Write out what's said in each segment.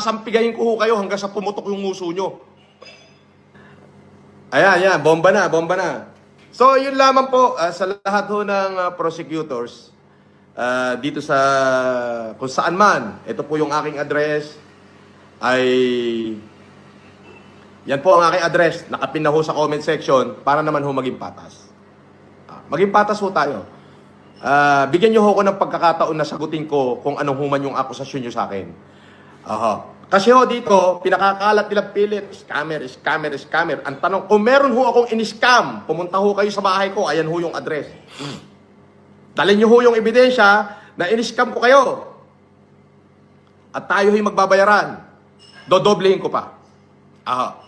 Sasampigayin ko ho kayo hanggang sa pumutok yung nguso nyo. Ayan, ayan, bomba na, bomba na. So, yun lamang po ah, sa lahat ho ng ah, prosecutors ah, dito sa kung saan man. Ito po yung aking address ay yan po ang aking address. Nakapin na ho sa comment section para naman ho maging patas. Ah, maging patas ho tayo. Ah, bigyan niyo ho ako ng pagkakataon na sagutin ko kung anong human yung akusasyon niyo sa akin. Aha. Kasi ho dito, pinakakalat nila pilit, scammer, scammer, scammer. Ang tanong, kung meron ho akong in-scam, pumunta ho kayo sa bahay ko, ayan ho yung address. Mm. Dalhin niyo ho yung ebidensya na in-scam ko kayo. At tayo ho'y magbabayaran. Dodoblehin ko pa. Aha.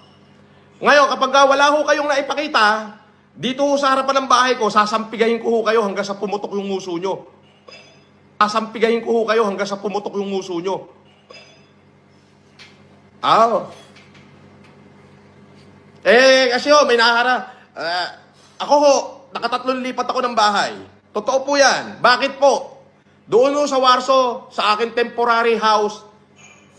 Ngayon, kapag wala ho kayong naipakita, dito ho sa harapan ng bahay ko, sasampigayin ko ho kayo hanggang sa pumutok yung nguso nyo. Sasampigayin ko ho kayo hanggang sa pumutok yung nguso nyo. Ah. Eh, kasi ho, may nakahara. Ah, ako ho, nakatatlong lipat ako ng bahay. Totoo po yan. Bakit po? Doon ho sa Warso, sa akin temporary house,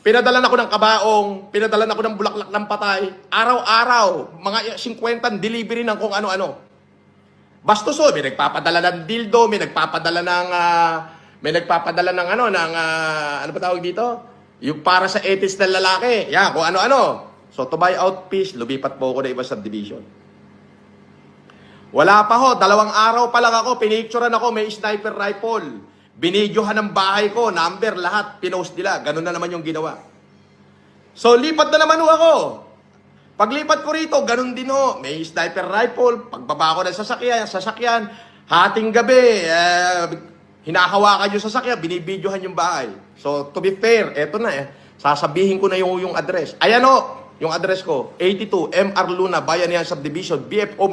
pinadalan ako ng kabaong, pinadalan ako ng bulaklak ng patay. Araw-araw, mga 50 delivery ng kung ano-ano. Bastos ho, may nagpapadala ng dildo, may nagpapadala ng ah, may nagpapadala ng ano ng ah, ano ba tawag dito? Yung para sa etis ng lalaki. Yan, kung ano-ano. So to buy out fish, lumipat po ako na iba subdivision. Wala pa ho, dalawang araw pa lang ako, pinicturean ako, may sniper rifle. Binidyohan ng bahay ko, number, lahat, pinost nila. Ganun na naman yung ginawa. So, lipat na naman ho ako. Paglipat ko rito, ganun din ho. May sniper rifle, pagbaba ko ng sasakyan, sasakyan, hating gabi, eh, hinahawakan yung sasakyan, binibidyohan yung bahay. So, to be fair, eto na eh. Sasabihin ko na yung, yung address. Ayan ho, yung address ko, 82 MR Luna, Bayanihan Subdivision, BF Homes